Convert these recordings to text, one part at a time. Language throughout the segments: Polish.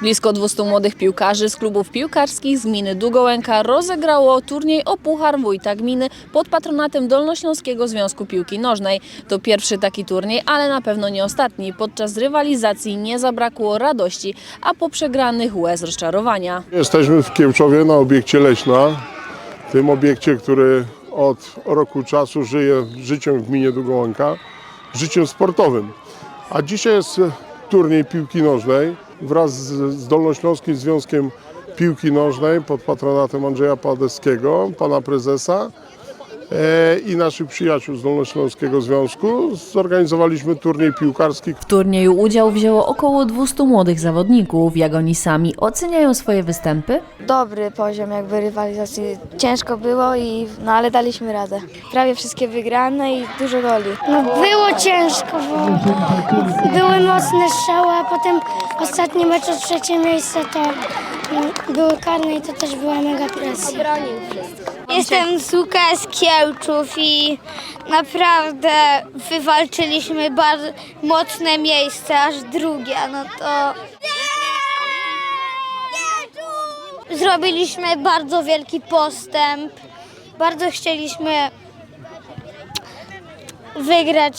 Blisko 200 młodych piłkarzy z klubów piłkarskich z gminy Długołęka rozegrało turniej o Puchar Wójta Gminy pod patronatem Dolnośląskiego Związku Piłki Nożnej. To pierwszy taki turniej, ale na pewno nie ostatni. Podczas rywalizacji nie zabrakło radości, a po przegranych łez rozczarowania. Jesteśmy w Kiełczowie na obiekcie Leśna, tym obiekcie, który od roku czasu żyje życiem w gminie Długołąka, życiem sportowym. A dzisiaj jest turniej piłki nożnej wraz z Dolnośląskim Związkiem Piłki Nożnej pod patronatem Andrzeja Padeskiego, pana prezesa i naszych przyjaciół z Dolnośląskiego Związku. Zorganizowaliśmy turniej piłkarski, W turnieju udział wzięło około 200 młodych zawodników. Jak oni sami oceniają swoje występy? dobry poziom jakby rywalizacji. Ciężko było, i, no ale daliśmy radę. Prawie wszystkie wygrane i dużo goli. No było ciężko, bo były mocne strzały, a potem ostatni mecz o trzecie miejsce to mm, były karne i to też była mega presja. Jestem z Łuka z Kiełczów i naprawdę wywalczyliśmy bardzo mocne miejsce, aż drugie, no to... Zrobiliśmy bardzo wielki postęp. Bardzo chcieliśmy wygrać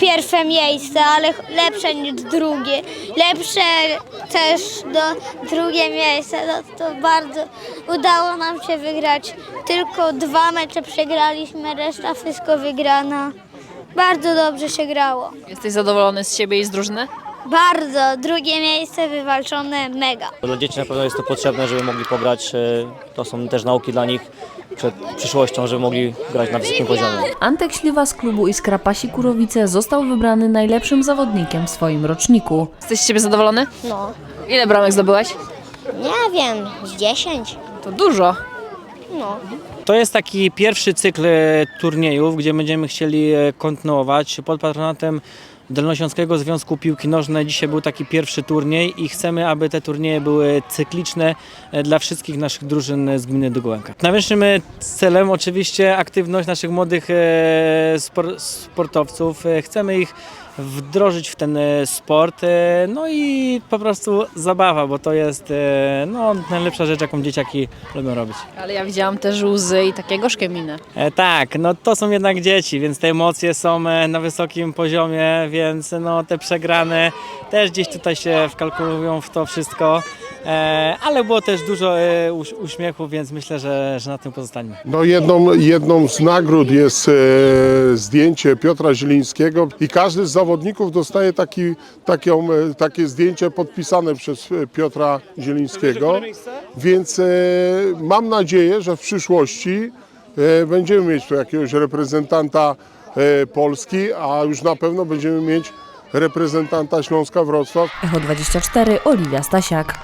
pierwsze miejsce, ale lepsze niż drugie. Lepsze też do drugie miejsce. No to bardzo udało nam się wygrać. Tylko dwa mecze przegraliśmy, reszta wszystko wygrana. Bardzo dobrze się grało. Jesteś zadowolony z siebie i z drużyny? Bardzo. Drugie miejsce wywalczone mega. Dla dzieci na pewno jest to potrzebne, żeby mogli pograć. e, To są też nauki dla nich przed przyszłością, żeby mogli grać na wysokim poziomie. Antek Śliwa z klubu Iskra Pasi Kurowice został wybrany najlepszym zawodnikiem w swoim roczniku. Jesteś z siebie zadowolony? No, Ile bramek zdobyłeś? nie wiem, z 10. To dużo. No. To jest taki pierwszy cykl e, turniejów, gdzie będziemy chcieli e, kontynuować pod patronatem Dolnośląskiego Związku Piłki Nożnej. Dzisiaj był taki pierwszy turniej i chcemy, aby te turnieje były cykliczne e, dla wszystkich naszych drużyn z gminy Długołęka. Najwyższym e, celem oczywiście aktywność naszych młodych e, spor- sportowców. Chcemy ich wdrożyć w ten e, sport, e, no i po prostu zabawa, bo to jest e, no, najlepsza rzecz, jaką dzieciaki lubią robić. Ale ja widziałam też łzy i takie gorzkie miny. Tak, no to są jednak dzieci, więc te emocje są na wysokim poziomie, więc no te przegrane też gdzieś tutaj się wkalkulują w to wszystko, ale było też dużo e, uś- uśmiechu, więc myślę, że, że na tym pozostańmy. No jedną, jedną z nagród jest e, zdjęcie Piotra Zielińskiego i każdy z zawodników dostaje taki, taką, e, takie zdjęcie podpisane przez e, Piotra Zielińskiego. Więc e, mam nadzieję, że w przyszłości e, będziemy mieć tu jakiegoś reprezentanta e, Polski, a już na pewno będziemy mieć reprezentanta Śląska Wrocław. Echo 24, Oliwia Stasiak.